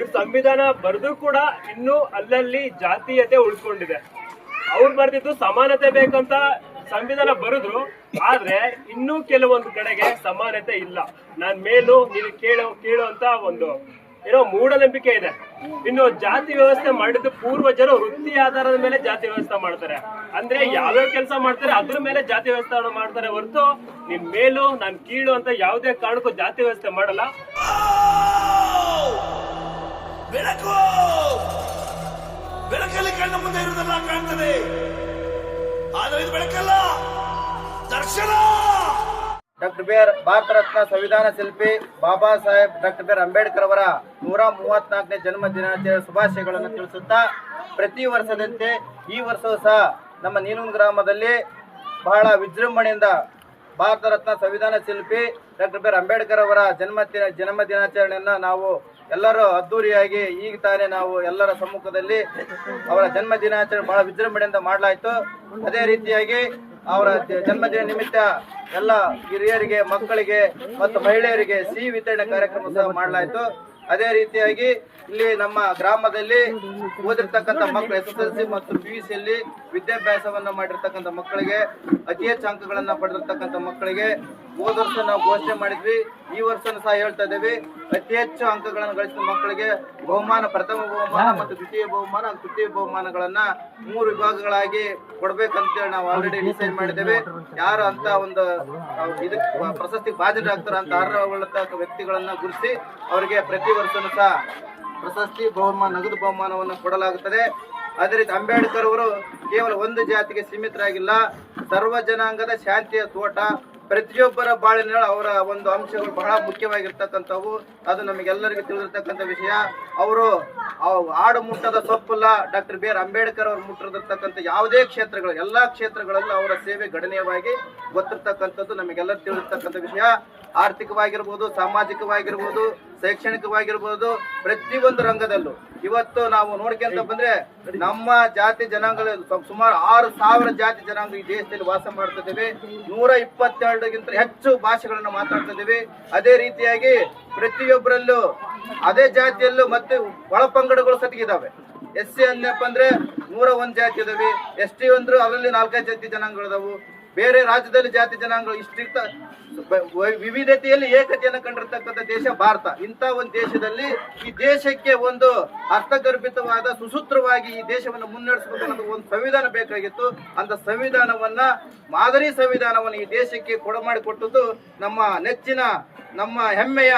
ಈ ಸಂವಿಧಾನ ಬರೆದು ಕೂಡ ಇನ್ನು ಅಲ್ಲಲ್ಲಿ ಜಾತೀಯತೆ ಉಳ್ಕೊಂಡಿದೆ. ಅವ್ರು ಬರ್ದಿದ್ದು ಸಮಾನತೆ ಬೇಕಂತ ಸಂವಿಧಾನ ಬರೆದ್ರು, ಆದ್ರೆ ಇನ್ನೂ ಕೆಲವೊಂದು ಕಡೆಗೆ ಸಮಾನತೆ ಇಲ್ಲ. ನಾನ್ ಮೇಲು, ನೀನು ಕೇಳು ಕೇಳು ಅಂತ ಒಂದು ಏನೋ ಮೂಢನಂಬಿಕೆ ಇದೆ. ಇನ್ನು ಜಾತಿ ವ್ಯವಸ್ಥೆ ಮಾಡಿದ್ದು ಪೂರ್ವಜರು ವೃತ್ತಿ ಆಧಾರದ ಮೇಲೆ ಜಾತಿ ವ್ಯವಸ್ಥೆ ಮಾಡ್ತಾರೆ. ಅಂದ್ರೆ ಯಾವ್ಯಾವ ಕೆಲಸ ಮಾಡ್ತಾರೆ, ಅದ್ರ ಮೇಲೆ ಜಾತಿ ವ್ಯವಸ್ಥೆ ಮಾಡ್ತಾರೆ ಹೊರತು ನಿನ್ ಮೇಲು, ನಾನ್ ಕೀಳು ಅಂತ ಯಾವುದೇ ಕಾರಣಕ್ಕೂ ಜಾತಿ ವ್ಯವಸ್ಥೆ ಮಾಡಲ್ಲ. ಬೆಳಕು! ಬೆಳಕಲ್ಲಿ ಕಣ್ಣ ಮುಂದೆ ಇರುವುದೆಲ್ಲ ಕಾಣ್ತದೆ. ಆದರೆ ಇದು ಬೆಳಕಲ್ಲ, ದರ್ಶನ! Doctor B R Bharat Ratna ಸಂವಿಧಾನ ಶಿಲ್ಪಿ Baba Saheb, doctor B R Ambedkar ಅವರ ನೂರ ಮೂವತ್ನಾಲ್ಕನೇ ಜನ್ಮ ದಿನಾಚರಣೆ ಶುಭಾಶಯಗಳನ್ನು ತಿಳಿಸುತ್ತಾ ಪ್ರತಿ ವರ್ಷದಂತೆ ಈ ವರ್ಷವೂ ಸಹ ನಮ್ಮ ನೀಲೂನ್ ಗ್ರಾಮದಲ್ಲಿ ಬಹಳ ವಿಜೃಂಭಣೆಯಿಂದ ಭಾರತ ರತ್ನ ಸಂವಿಧಾನ ಶಿಲ್ಪಿ ಡಾಕ್ಟರ್ ಬಿ ಆರ್ ಅಂಬೇಡ್ಕರ್ ಅವರ ಜನ್ಮ ಜನ್ಮ ದಿನಾಚರಣೆಯನ್ನು ನಾವು ಎಲ್ಲರೂ ಅದ್ದೂರಿಯಾಗಿ ಈಗ ತಾನೇ ನಾವು ಎಲ್ಲರ ಸಮ್ಮುಖದಲ್ಲಿ ಅವರ ಜನ್ಮ ದಿನಾಚರಣೆ ಬಹಳ ವಿಜೃಂಭಣೆಯಿಂದ ಮಾಡಲಾಯಿತು. ಅದೇ ರೀತಿಯಾಗಿ ಅವರ ಜನ್ಮದಿನ ನಿಮಿತ್ತ ಎಲ್ಲ ಹಿರಿಯರಿಗೆ, ಮಕ್ಕಳಿಗೆ ಮತ್ತು ಮಹಿಳೆಯರಿಗೆ ಸಿಹಿ ವಿತರಣೆ ಕಾರ್ಯಕ್ರಮ ಸಹ ಮಾಡಲಾಯಿತು. ಅದೇ ರೀತಿಯಾಗಿ ಇಲ್ಲಿ ನಮ್ಮ ಗ್ರಾಮದಲ್ಲಿ ಓದಿರ್ತಕ್ಕಂಥ ಮಕ್ಕಳು ಎಸ್ ಎಸ್ ಎಲ್ ಸಿ ಮತ್ತು ಪಿ ಯು ಸಿಯಲ್ಲಿ ವಿದ್ಯಾಭ್ಯಾಸವನ್ನ ಮಾಡಿರ್ತಕ್ಕಂಥ ಮಕ್ಕಳಿಗೆ, ಅತಿ ಹೆಚ್ಚು ಅಂಕಗಳನ್ನು ಪಡೆದಿರ್ತಕ್ಕಂಥ ಮಕ್ಕಳಿಗೆ ಹೋದ ವರ್ಷ ನಾವು ಘೋಷಣೆ ಮಾಡಿದ್ವಿ. ಈ ವರ್ಷನೂ ಸಹ ಹೇಳ್ತಾ ಇದ್ದೇವೆ. ಅತಿ ಹೆಚ್ಚು ಅಂಕಗಳನ್ನು ಗಳಿಸಿದ ಮಕ್ಕಳಿಗೆ ಬಹುಮಾನ ಪ್ರಥಮ ಬಹುಮಾನ ಮತ್ತು ದ್ವಿತೀಯ ಬಹುಮಾನ ತೃತೀಯ ಬಹುಮಾನಗಳನ್ನ ಮೂರು ವಿಭಾಗಗಳಾಗಿ ಕೊಡ್ಬೇಕಂತೇಳಿ ನಾವು ಆಲ್ರೆಡಿ ಡಿಸೈಡ್ ಮಾಡಿದ್ದೇವೆ. ಯಾರು ಅಂತ ಒಂದು ಇದಕ್ಕೆ ಪ್ರಶಸ್ತಿ ಬಾಧ್ಯರಾಗ್ತಾರ ಅಂತ ಅರ್ಹಗೊಳ್ಳತಕ್ಕ ವ್ಯಕ್ತಿಗಳನ್ನ ಗುರುತಿಸಿ ಅವರಿಗೆ ಪ್ರತಿ ವರ್ಷನೂ ಸಹ ಪ್ರಶಸ್ತಿ ಬಹುಮಾನ ನಗದು ಬಹುಮಾನವನ್ನು ಕೊಡಲಾಗುತ್ತದೆ. ಅದೇ ರೀತಿ ಅಂಬೇಡ್ಕರ್ ಅವರು ಕೇವಲ ಒಂದು ಜಾತಿಗೆ ಸೀಮಿತರಾಗಿಲ್ಲ. ಸರ್ವ ಜನಾಂಗದ ಶಾಂತಿಯ ತೋಟ. ಪ್ರತಿಯೊಬ್ಬರ ಬಾಳಿನ ಅವರ ಒಂದು ಅಂಶಗಳು ಬಹಳ ಮುಖ್ಯವಾಗಿರ್ತಕ್ಕಂಥವು. ಅದು ನಮಗೆಲ್ಲರಿಗೂ ತಿಳಿದಿರ್ತಕ್ಕಂಥ ವಿಷಯ. ಅವರು ಅವ್ ಆಡು ಮುಟ್ಟದ ಸೊಪ್ಪಲ್ಲ, ಡಾಕ್ಟರ್ ಬಿ ಆರ್ ಅಂಬೇಡ್ಕರ್ ಅವರು ಮುಟ್ಟಿರ್ತಕ್ಕಂಥ ಯಾವುದೇ ಕ್ಷೇತ್ರಗಳು, ಎಲ್ಲಾ ಕ್ಷೇತ್ರಗಳಲ್ಲೂ ಅವರ ಸೇವೆ ಗಣನೀಯವಾಗಿ ಗೊತ್ತಿರ್ತಕ್ಕಂಥದ್ದು ನಮಗೆಲ್ಲರೂ ತಿಳಿದಿರ್ತಕ್ಕಂಥ ವಿಷಯ. ಆರ್ಥಿಕವಾಗಿರ್ಬೋದು, ಸಾಮಾಜಿಕವಾಗಿರ್ಬೋದು ಶೈಕ್ಷಣಿಕವಾಗಿರ್ಬೋದು ಪ್ರತಿಯೊಂದು ರಂಗದಲ್ಲೂ. ಇವತ್ತು ನಾವು ನೋಡ್ಕೊಂತ ಬಂದ್ರೆ ನಮ್ಮ ಜಾತಿ ಜನಾಂಗಗಳು ಸುಮಾರು ಆರು ಸಾವಿರ ಜಾತಿ ಜನಾಂಗ ಈ ದೇಶದಲ್ಲಿ ವಾಸ ಮಾಡ್ತಿದ್ದೇವೆ ನೂರ ಇಪ್ಪತ್ತೆರಡಕ್ಕಿಂತ ಹೆಚ್ಚು ಭಾಷೆಗಳನ್ನು ಮಾತಾಡ್ತಿದ್ದೀವಿ ಅದೇ ರೀತಿಯಾಗಿ ಪ್ರತಿಯೊಬ್ಬರಲ್ಲೂ ಅದೇ ಜಾತಿಯಲ್ಲೂ ಮತ್ತೆ ಒಳಪಂಗಡಗಳು ಸತಿಗಿದಾವೆ ಎಸ್ ಸಿ ಅಂದ್ರೆ ನೂರ ಒಂದ್ ಜಾತಿ ಇದಾವೆ. ಎಸ್ ಟಿ ಅಂದ್ರು ಅದರಲ್ಲಿ ನಾಲ್ಕೈದು ಜಾತಿ ಜನಾಂಗಗಳಿದಾವು. ಬೇರೆ ರಾಜ್ಯದಲ್ಲಿ ಜಾತಿ ಜನಾಂಗಗಳು ಇಷ್ಟಿರ್ತ ವಿವಿಧತೆಯಲ್ಲಿ ಏಕತೆಯನ್ನು ಕಂಡಿರ್ತಕ್ಕಂಥ ದೇಶ ಭಾರತ. ಇಂಥ ಒಂದು ದೇಶದಲ್ಲಿ ಈ ದೇಶಕ್ಕೆ ಒಂದು ಅರ್ಥಗರ್ಭಿತವಾದ, ಸುಸೂತ್ರವಾಗಿ ಈ ದೇಶವನ್ನು ಮುನ್ನಡೆಸಬೇಕನ್ನೋದು ಒಂದು ಸಂವಿಧಾನ ಬೇಕಾಗಿತ್ತು. ಅಂತ ಸಂವಿಧಾನವನ್ನ, ಮಾದರಿ ಸಂವಿಧಾನವನ್ನು ಈ ದೇಶಕ್ಕೆ ಕೊಡಮಾಡಿಕೊಟ್ಟದ್ದು ನಮ್ಮ ನೆಚ್ಚಿನ, ನಮ್ಮ ಹೆಮ್ಮೆಯ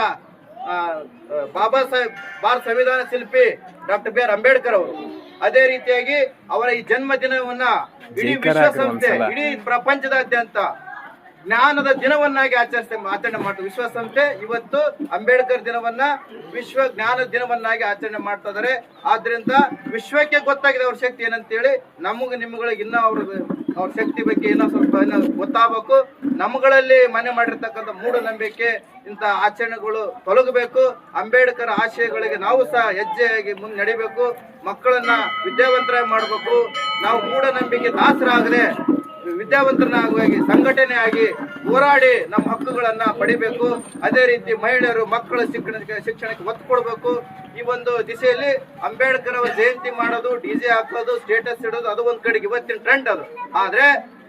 ಬಾಬಾ ಸಾಹೇಬ್ ಭಾರತ ಸಂವಿಧಾನ ಶಿಲ್ಪಿ ಡಾಕ್ಟರ್ ಬಿ ಆರ್ ಅಂಬೇಡ್ಕರ್ ಅವರು. ಅದೇ ರೀತಿಯಾಗಿ ಅವರ ಈ ಜನ್ಮ ದಿನವನ್ನ ಇಡೀ ವಿಶ್ವಸಂಸ್ಥೆ ಇಡೀ ಪ್ರಪಂಚದಾದ್ಯಂತ ಜ್ಞಾನದ ದಿನವನ್ನಾಗಿ ಆಚರಿಸ್ತೇವೆ ಆಚರಣೆ ಮಾಡ್ತಾರೆ ವಿಶ್ವಸಂಸ್ಥೆ ಇವತ್ತು ಅಂಬೇಡ್ಕರ್ ದಿನವನ್ನ ವಿಶ್ವ ಜ್ಞಾನ ದಿನವನ್ನಾಗಿ ಆಚರಣೆ ಮಾಡ್ತಾ ಇದಾರೆ ಆದ್ರಿಂದ ವಿಶ್ವಕ್ಕೆ ಗೊತ್ತಾಗಿದೆ ಅವ್ರ ಶಕ್ತಿ ಏನಂತೇಳಿ ನಮಗೆ ನಿಮ್ಗಳಿಗೆ ಇನ್ನೂ ಅವ್ರ ಅವ್ರ ಶಕ್ತಿ ಬಗ್ಗೆ ಏನೋ ಸ್ವಲ್ಪ ಏನೋ ಗೊತ್ತಾಗಬೇಕು. ನಮ್ಗಳಲ್ಲಿ ಮನೆ ಮಾಡಿರ್ತಕ್ಕಂಥ ಮೂಢನಂಬಿಕೆ ಇಂಥ ಆಚರಣೆಗಳು ತೊಲಗಬೇಕು. ಅಂಬೇಡ್ಕರ್ ಆಶಯಗಳಿಗೆ ನಾವು ಸಹ ಹೆಜ್ಜೆಯಾಗಿ ಮುಂದೆ ನಡಿಬೇಕು. ಮಕ್ಕಳನ್ನ ವಿದ್ಯಾವಂತರಾಗಿ ಮಾಡಬೇಕು. ನಾವು ಮೂಢನಂಬಿಕೆ ದಾಸರಾಗದೆ ವಿದ್ಯಾವಂತರನ್ನಾಗಿ ಸಂಘಟನೆ ಆಗಿ ಹೋರಾಡಿ ನಮ್ಮ ಹಕ್ಕುಗಳನ್ನ ಪಡಿಬೇಕು. ಅದೇ ರೀತಿ ಮಹಿಳೆಯರು ಮಕ್ಕಳ ಶಿಕ್ಷಣಕ್ಕೆ ಶಿಕ್ಷಣಕ್ಕೆ ಒತ್ತು ಕೊಡಬೇಕು. ಈ ಒಂದು ದಿಸೆಯಲ್ಲಿ ಅಂಬೇಡ್ಕರ್ ಅವರ ಜಯಂತಿ ಮಾಡೋದು ಡಿಜೆ ಹಾಕೋದು, ಸ್ಟೇಟಸ್ ಇಡೋದು, ಅದು ಒಂದ್ ಕಡೆಗೆ ಇವತ್ತಿನ ಟ್ರೆಂಡ್ ಅದು. ಆದ್ರೆ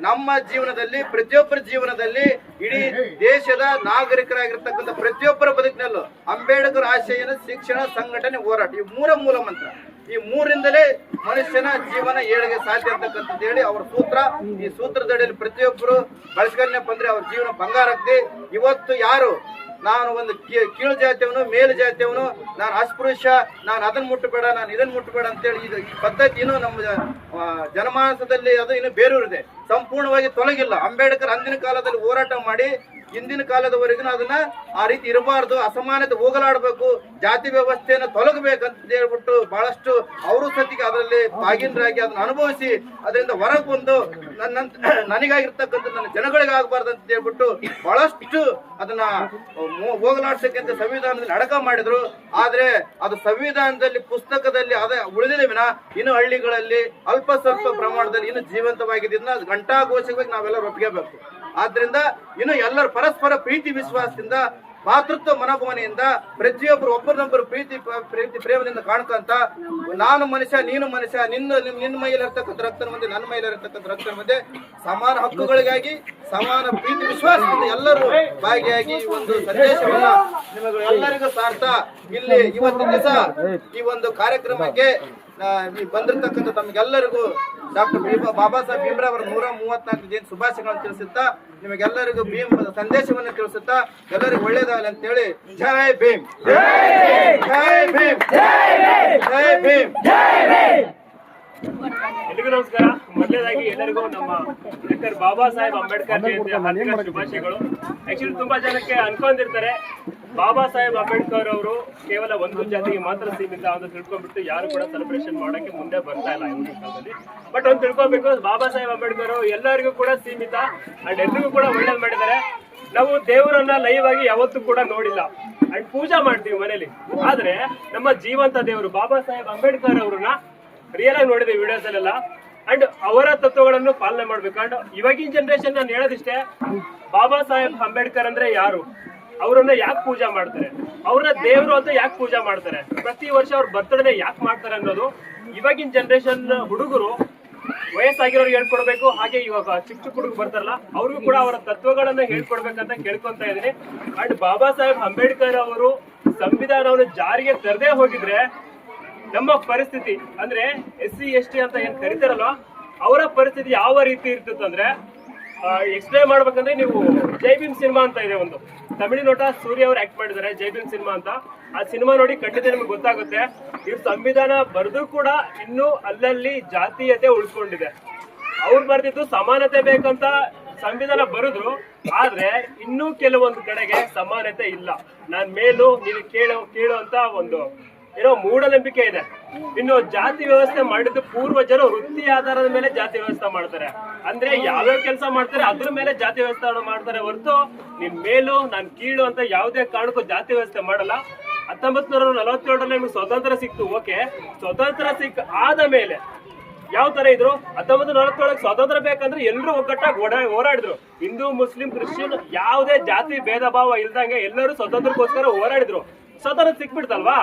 ನಮ್ಮ ಜೀವನದಲ್ಲಿ, ಪ್ರತಿಯೊಬ್ಬರ ಜೀವನದಲ್ಲಿ ಇಡೀ ದೇಶದ ನಾಗರಿಕರಾಗಿರ್ತಕ್ಕಂಥ ಪ್ರತಿಯೊಬ್ಬರ ಬದುಕಿನಲ್ಲೂ ಅಂಬೇಡ್ಕರ್ ಆಶಯನ ಶಿಕ್ಷಣ, ಸಂಘಟನೆ, ಹೋರಾಟ ಈ ಮೂರ ಮೂಲ ಮಂತ್ರ. ಈ ಮೂರಿಂದಲೇ ಮನುಷ್ಯನ ಜೀವನ ಏಳಿಗೆ ಸಾಧ್ಯ ಅಂತಕ್ಕಂಥದ್ದು ಹೇಳಿ ಅವರ ಸೂತ್ರ. ಈ ಸೂತ್ರದಡಿಯಲ್ಲಿ ಪ್ರತಿಯೊಬ್ಬರು ಬಳಸ್ಕೊಂಡಪ್ಪ ಅಂದ್ರೆ ಅವ್ರ ಜೀವನ ಬಂಗಾರ ಆಗ್ತಿ. ಇವತ್ತು ಯಾರು? ನಾನು ಒಂದು ಕೀಳು ಜಾತಿಯವನು, ಮೇಲು ಜಾತಿಯವನು, ನಾನು ಅಸ್ಪೃಶ್ಯ, ನಾನು ಅದನ್ನ ಮುಟ್ಟಬೇಡ ನಾನು ಇದನ್ನ ಮುಟ್ಟಬೇಡ ಅಂತೇಳಿ ಇದು ಈ ಪದ್ಧತಿ ಇನ್ನೂ ನಮ್ಮ ಜನಮಾನಸದಲ್ಲಿ ಅದು ಇನ್ನು ಬೇರೂರಿದೆ. ಸಂಪೂರ್ಣವಾಗಿ ತೊಲಗಿಲ್ಲ. ಅಂಬೇಡ್ಕರ್ ಅಂದಿನ ಕಾಲದಲ್ಲಿ ಹೋರಾಟ ಮಾಡಿ ಇಂದಿನ ಕಾಲದವರೆಗೂ ಅದನ್ನ ಆ ರೀತಿ ಇರಬಾರ್ದು, ಅಸಮಾನತೆ ಹೋಗಲಾಡಬೇಕು, ಜಾತಿ ವ್ಯವಸ್ಥೆಯನ್ನು ತೊಲಗಬೇಕಂತ ಹೇಳ್ಬಿಟ್ಟು ಬಹಳಷ್ಟು ಅವರು ಸತಿಗೆ ಅದರಲ್ಲಿ ಭಾಗಿನರಾಗಿ ಅದನ್ನ ಅನುಭವಿಸಿ ಅದರಿಂದ ಹೊರಗೆ ಬಂದು ನನ್ನ ನನಗಾಗಿರ್ತಕ್ಕಂಥ ನನ್ನ ಜನಗಳಿಗಾಗಬಾರ್ದು ಅಂತ ಹೇಳ್ಬಿಟ್ಟು ಬಹಳಷ್ಟು ಅದನ್ನ ಹೋಗಲಾಡ್ಸಕ್ಕಂಥ ಸಂವಿಧಾನದಲ್ಲಿ ಅಡಕ ಮಾಡಿದ್ರು. ಆದ್ರೆ ಅದು ಸಂವಿಧಾನದಲ್ಲಿ ಪುಸ್ತಕದಲ್ಲಿ ಅದ ಉಳಿದಿದ ವಿನ. ಇನ್ನು ಹಳ್ಳಿಗಳಲ್ಲಿ ಅಲ್ಪ ಸ್ವಲ್ಪ ಪ್ರಮಾಣದಲ್ಲಿ ಇನ್ನು ಜೀವಂತವಾಗಿದೆ ಗಂಟಾ ಘಂಟಾಘೋಷವಾಗಿ ನಾವೆಲ್ಲ ಒಪ್ಪಿಗೆಬೇಕು ಆದ್ರಿಂದ ಇನ್ನು ಎಲ್ಲರ ಪರಸ್ಪರ ಪ್ರೀತಿ ವಿಶ್ವಾಸದಿಂದ ಮಾತೃತ್ವ ಮನೋಭಾವನೆಯಿಂದ ಪ್ರತಿಯೊಬ್ಬರು ಒಬ್ಬರನ್ನೊಬ್ಬರು ಪ್ರೀತಿ ಪ್ರೀತಿ ಪ್ರೇಮದಿಂದ ಕಾಣ್ಕೊಂತ ನಾನು ಮನುಷ್ಯ, ನೀನು ಮನುಷ್ಯ, ನಿನ್ನ ನಿನ್- ನಿನ್ನ ಮೈಲಿರ್ತಕ್ಕಂಥ ರಕ್ತನ ಮುಂದೆ ನನ್ನ ಮೈಲಿರತಕ್ಕಂಥ ರಕ್ತನ ಮುಂದೆ ಸಮಾನ ಹಕ್ಕುಗಳಿಗಾಗಿ, ಸಮಾನ ಪ್ರೀತಿ ವಿಶ್ವಾಸದಿಂದ ಎಲ್ಲರೂ ಭಾಗಿಯಾಗಿ ಒಂದು ಸಂದೇಶವನ್ನ ನಿಮಗೆ ಎಲ್ಲರಿಗೂ ಸಾರ್ಥ. ಇಲ್ಲಿ ಇವತ್ತಿನ ದಿವಸ ಈ ಒಂದು ಕಾರ್ಯಕ್ರಮಕ್ಕೆ ಬಂದಿರತಕ್ಕಂಥ ತಮಗೆಲ್ಲರಿಗೂ ಡಾಕ್ಟರ್ ಭೀಮ ಬಾಬಾ ಸಾಹೇಬ್ ಭೀಮ್ರಾವ್ ಅವರ ನೂರ ಮೂವತ್ನಾಲ್ಕು ಜಯಂತಿ ಶುಭಾಶಯಗಳನ್ನು ತಿಳಿಸುತ್ತಾ ನಿಮಗೆಲ್ಲರಿಗೂ ಭೀಮ್ ಸಂದೇಶವನ್ನು ತಿಳಿಸುತ್ತಾ ಎಲ್ಲರಿಗೂ ಒಳ್ಳೇದಾಗಲಿ ಅಂತೇಳಿ ಜೈ ಭೀಮ್. ಜೈ ಭೀಮ್. ಜೈ ಭೀಮ್. ನಮಸ್ಕಾರ. ಮೊದಲೇದಾಗಿ ಎಲ್ಲರಿಗೂ ನಮ್ಮ ಡಾಕ್ಟರ್ ಬಾಬಾ ಸಾಹೇಬ್ ಅಂಬೇಡ್ಕರ್ ಜಯಂತಿ ಶುಭಾಶಯಗಳು. ಆಕ್ಚುಲಿ ತುಂಬಾ ಜನಕ್ಕೆ ಅನ್ಕೊಂಡಿರ್ತಾರೆ. ಬಾಬಾ ಸಾಹೇಬ್ ಅಂಬೇಡ್ಕರ್ ಅವರು ಕೇವಲ ಒಂದು ಜಾತಿಗೆ ಮಾತ್ರ ಸೀಮಿತ ಅಂತ ತಿಳ್ಕೊಂಡ್ಬಿಟ್ಟು ಯಾರು ಕೂಡ ಸೆಲೆಬ್ರೇಷನ್ ಮಾಡೋಕೆ ಮುಂದೆ ಬರ್ತಾ ಇಲ್ಲ ಕಾಲದಲ್ಲಿ. ಬಟ್ ಒಂದು ತಿಳ್ಕೊಬೇಕು, ಬಾಬಾ ಸಾಹೇಬ್ ಅಂಬೇಡ್ಕರ್ ಎಲ್ಲರಿಗೂ ಕೂಡ ಸೀಮಿತ ಅಂಡ್ ಎಲ್ರಿಗೂ ಕೂಡ ಒಳ್ಳೇದು ಮಾಡಿದ್ದಾರೆ. ನಾವು ದೇವರನ್ನ ಲೈವ್ ಆಗಿ ಯಾವತ್ತೂ ಕೂಡ ನೋಡಿಲ್ಲ. ಅಂಡ್ ಪೂಜಾ ಮಾಡ್ತೀವಿ ಮನೇಲಿ. ಆದ್ರೆ ನಮ್ಮ ಜೀವಂತ ದೇವರು, ಬಾಬಾ ಸಾಹೇಬ್ ಅಂಬೇಡ್ಕರ್ ಅವ್ರನ್ನ ರಿಯಲ್ ಆಗಿ ನೋಡಿದೆ ವಿಡಿಯೋಸ್ ಅಲ್ಲೆಲ್ಲ. ಅಂಡ್ ಅವರ ತತ್ವಗಳನ್ನು ಪಾಲನೆ ಮಾಡ್ಬೇಕು. ಅಂಡ್ ಇವಾಗಿನ ಜನರೇಷನ್ ನಾನು ಹೇಳೋದಿಷ್ಟೇ, ಬಾಬಾ ಸಾಹೇಬ್ ಅಂಬೇಡ್ಕರ್ ಅಂದ್ರೆ ಯಾರು? ಅವರನ್ನ ಯಾಕೆ ಪೂಜಾ ಮಾಡ್ತಾರೆ? ಅವ್ರನ್ನ ದೇವರು ಅಂತ ಯಾಕೆ ಪೂಜಾ ಮಾಡ್ತಾರೆ? ಪ್ರತಿ ವರ್ಷ ಅವ್ರ ಬರ್ತಡೇನ ಯಾಕೆ ಮಾಡ್ತಾರೆ ಅನ್ನೋದು ಇವಾಗಿನ ಜನರೇಷನ್ ಹುಡುಗರು ವಯಸ್ಸಾಗಿರೋರ್ಗೆ ಹೇಳ್ಕೊಡ್ಬೇಕು, ಹಾಗೆ ಇವಾಗ ಚಿಕ್ಕ ಚಿಕ್ಕ ಹುಡುಗ ಬರ್ತಾರಲ್ಲ, ಅವ್ರಿಗೂ ಕೂಡ ಅವರ ತತ್ವಗಳನ್ನ ಹೇಳ್ಕೊಡ್ಬೇಕಂತ ಕೇಳ್ಕೊಂತ ಇದೀನಿ ಅಂಡ್ ಬಾಬಾ ಸಾಹೇಬ್ ಅಂಬೇಡ್ಕರ್ ಅವರು ಸಂವಿಧಾನವನ್ನು ಜಾರಿಗೆ ತರದೇ ಹೋಗಿದ್ರೆ ನಮ್ಮ ಪರಿಸ್ಥಿತಿ ಅಂದ್ರೆ ಎಸ್ ಸಿ, ಎಸ್ ಟಿ ಅಂತ ಏನ್ ಕರಿತಾರಲ್ವ? ಅವರ ಪರಿಸ್ಥಿತಿ ಯಾವ ರೀತಿ ಇರ್ತಿತ್ತು ಎಕ್ಸ್ಪ್ಲೈನ್ ಮಾಡ್ಬೇಕಂದ್ರೆ ನೀವು ಜೈ ಭೀಮ್ ಸಿನಿಮಾ ಅಂತ ಇದೆ ಒಂದು. ತಮಿಳು ನೋಟ ಸೂರ್ಯ ಅವರು ಆಕ್ಟ್ ಮಾಡಿದ್ದಾರೆ, ಜೈ ಭೀಮ್ ಸಿನಿಮಾ ಅಂತ. ಆ ಸಿನಿಮಾ ನೋಡಿ ಖಂಡಿತ ನಿಮ್ಗೆ ಗೊತ್ತಾಗುತ್ತೆ. ಇವ್ರ ಸಂವಿಧಾನ ಬರೆದು ಕೂಡ ಇನ್ನೂ ಅಲ್ಲಲ್ಲಿ ಜಾತೀಯತೆ ಉಳ್ಕೊಂಡಿದೆ. ಅವ್ರು ಬರ್ದಿದ್ದು ಸಮಾನತೆ ಬೇಕಂತ ಸಂವಿಧಾನ ಬರೆದ್ರು, ಆದ್ರೆ ಇನ್ನೂ ಕೆಲವೊಂದು ಕಡೆಗೆ ಸಮಾನತೆ ಇಲ್ಲ. ನಾನ್ ಮೇಲು, ನೀನು ಕೇಳೋ, ಕೇಳು ಅಂತ ಒಂದು ಏನೋ ಮೂಢನಂಬಿಕೆ ಇದೆ. ಇನ್ನು ಜಾತಿ ವ್ಯವಸ್ಥೆ ಮಾಡಿದ್ದು ಪೂರ್ವಜರು ವೃತ್ತಿ ಆಧಾರದ ಮೇಲೆ ಜಾತಿ ವ್ಯವಸ್ಥೆ ಮಾಡ್ತಾರೆ. ಅಂದ್ರೆ ಯಾವ್ಯಾವ ಕೆಲಸ ಮಾಡ್ತಾರೆ, ಅದ್ರ ಮೇಲೆ ಜಾತಿ ವ್ಯವಸ್ಥೆ ಮಾಡ್ತಾರೆ ಹೊರತು ನಿಮ್ ಮೇಲು, ನಾನ್ ಕೀಳು ಅಂತ ಯಾವುದೇ ಕಾರಣಕ್ಕೂ ಜಾತಿ ವ್ಯವಸ್ಥೆ ಮಾಡಲ್ಲ. ಹತ್ತೊಂಬತ್ ನೂರ ನಲವತ್ತೇಳರಲ್ಲಿ ನಿಮ್ಗೆ ಸ್ವತಂತ್ರ ಸಿಕ್ತು, ಓಕೆ. ಸ್ವತಂತ್ರ ಸಿಕ್ಕ ಆದ ಮೇಲೆ ಯಾವ ತರ ಇದ್ರು? ಹತ್ತೊಂಬತ್ತು ನಲವತ್ತೇಳಕ್ಕೆ ಸ್ವಾತಂತ್ರ್ಯ ಬೇಕಂದ್ರೆ ಎಲ್ಲರೂ ಒಗ್ಗಟ್ಟಾಗಿ ಓಡಾ, ಹೋರಾಡಿದ್ರು. ಹಿಂದೂ, ಮುಸ್ಲಿಂ, ಕ್ರಿಶ್ಚಿಯನ್ ಯಾವುದೇ ಜಾತಿ, ಭೇದ, ಭಾವ ಇಲ್ದಂಗೆ ಎಲ್ಲರೂ ಸ್ವತಂತ್ರಕ್ಕೋಸ್ಕರ ಹೋರಾಡಿದ್ರು. ಸ್ವತಂತ್ರ ಸಿಕ್ಬಿಡ್ತಲ್ವಾ?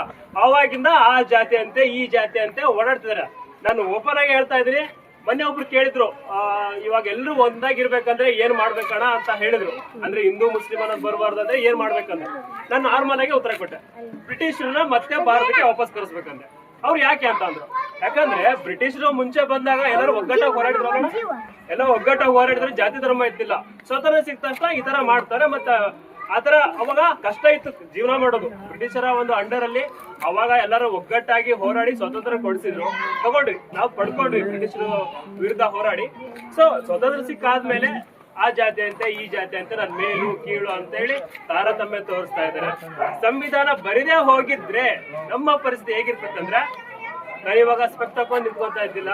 ಅವಾಗಿಂದ ಆ ಜಾತಿ ಅಂತೆ ಈ ಜಾತಿ ಅಂತೆ ಓಡಾಡ್ತಿದಾರೆ. ನಾನು ಓಪನ್ ಆಗಿ ಹೇಳ್ತಾ ಇದ್ದೀನಿ. ಮೊನ್ನೆ ಒಬ್ರು ಕೇಳಿದ್ರು ಇವಾಗ ಎಲ್ಲರೂ ಒಂದಾಗಿರ್ಬೇಕಂದ್ರೆ ಏನ್ ಮಾಡ್ಬೇಕಣ ಅಂತ ಹೇಳಿದ್ರು. ಅಂದ್ರೆ ಹಿಂದೂ, ಮುಸ್ಲಿಂ ಅನ್ನೋದು ಬರಬಾರ್ದು ಅಂದ್ರೆ ಏನ್ ಮಾಡ್ಬೇಕಂದ್ರೆ. ನಾನು ನಾರ್ಮಲ್ ಆಗಿ ಉತ್ತರ ಕೊಟ್ಟೆ. ಬ್ರಿಟಿಷರನ್ನ ಮತ್ತೆ ಭಾರತಕ್ಕೆ ವಾಪಸ್ ಕರೆಸ್ಬೇಕಂದ್ರೆ ಅವ್ರು ಯಾಕೆ ಅಂತ ಅಂದ್ರು. ಯಾಕಂದ್ರೆ ಬ್ರಿಟಿಷರು ಮುಂಚೆ ಬಂದಾಗ ಎಲ್ಲರೂ ಒಗ್ಗಟ್ಟಾಗಿ ಹೋರಾಡಿದ್ರು? ಎಲ್ಲ ಒಗ್ಗಟ್ಟಾಗಿ ಹೋರಾಡಿದ್ರೆ ಜಾತಿ ಧರ್ಮ ಇದ್ದಿಲ್ಲ. ಸ್ವತಂತ್ರ ಸಿಕ್ಕ ತಕ್ಷಣ ಈ ತರ ಮಾಡ್ತಾರೆ, ಮತ್ತೆ ಆತರ ಅವಾಗ ಕಷ್ಟ ಇತ್ತು ಜೀವನ ಮಾಡೋದು. ಬ್ರಿಟಿಷರ ಒಂದು ಅಂಡರ್ ಅಲ್ಲಿ ಅವಾಗ ಎಲ್ಲರೂ ಒಗ್ಗಟ್ಟಾಗಿ ಹೋರಾಡಿ ಸ್ವತಂತ್ರ ಕೊಡಿಸಿದ್ರು. ತಗೊಂಡ್ವಿ. ನಾವು ಪಡ್ಕೊಂಡ್ವಿ ಬ್ರಿಟಿಷರು ವಿರುದ್ಧ ಹೋರಾಡಿ. ಸೊ ಸ್ವತಂತ್ರ ಸಿಕ್ಕಾದ್ಮೇಲೆ ಆ ಜಾತಿ ಅಂತೆ, ಈ ಜಾತಿ ಅಂತ, ನನ್ ಮೇಲು, ಕೀಳು ಅಂತ ಹೇಳಿ ತಾರತಮ್ಯ ತೋರಿಸ್ತಾ ಇದ್ದಾರೆ. ಸಂವಿಧಾನ ಬರಿದೇ ಹೋಗಿದ್ರೆ ನಮ್ಮ ಪರಿಸ್ಥಿತಿ ಹೇಗಿರ್ತದಂದ್ರೆ ನಾನು ಇವಾಗ ಸ್ಪೆಕ್ಟ್ ಹಾಕೊಂಡು ನಿಂತ್ಕೊಂತ ಇದ್ದಿಲ್ಲ.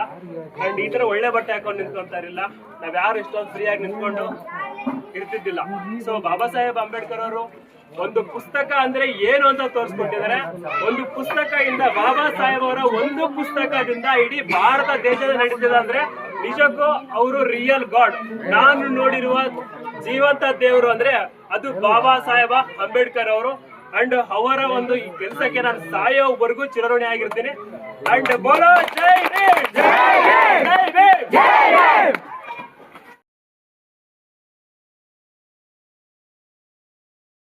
ಅಂಡ್ ಈ ತರ ಒಳ್ಳೆ ಬಟ್ಟೆ ಹಾಕೊಂಡು ನಿಂತ್ಕೊಂತ ಇರಲಿಲ್ಲ. ನಾವ್ ಯಾರು ಇಷ್ಟೊಂದು ಫ್ರೀಯಾಗಿ ನಿಂತ್ಕೊಂಡು ಇರ್ತಿದ್ದಿಲ್ಲ. ಸೊ ಬಾಬಾ ಸಾಹೇಬ್ ಅಂಬೇಡ್ಕರ್ ಅವರು ಒಂದು ಪುಸ್ತಕ ಅಂದ್ರೆ ಏನು ಅಂತ ತೋರಿಸ್ಕೊಟ್ಟಿದ್ದಾರೆ. ಒಂದು ಪುಸ್ತಕ ಇಂದ ಬಾಬಾ ಸಾಹೇಬ್ ಅವರ ಒಂದು ಪುಸ್ತಕದಿಂದ ಇಡೀ ಭಾರತ ದೇಶದ ನಡೀತಿದೆ ಅಂದ್ರೆ ನಿಜಕ್ಕೂ ಅವರು ರಿಯಲ್ ಗಾಡ್ ನಾನು ನೋಡಿರುವ ಜೀವಂತ ದೇವರು ಅಂದ್ರೆ ಅದು ಬಾಬಾ ಸಾಹೇಬ ಅಂಬೇಡ್ಕರ್ ಅವರು. ಅಂಡ್ ಅವರ ಒಂದು ಕೆಲಸಕ್ಕೆ ನಾನು ಸಾಯೋವರೆಗೂ ಚಿರಋಣಿ ಆಗಿರ್ತೀನಿ ಅಂಡ್ ಬೋಲೋ ಜೈ ಭೀಮ್ ಜೈ ಭೀಮ್ ಜೈ ಭೀಮ್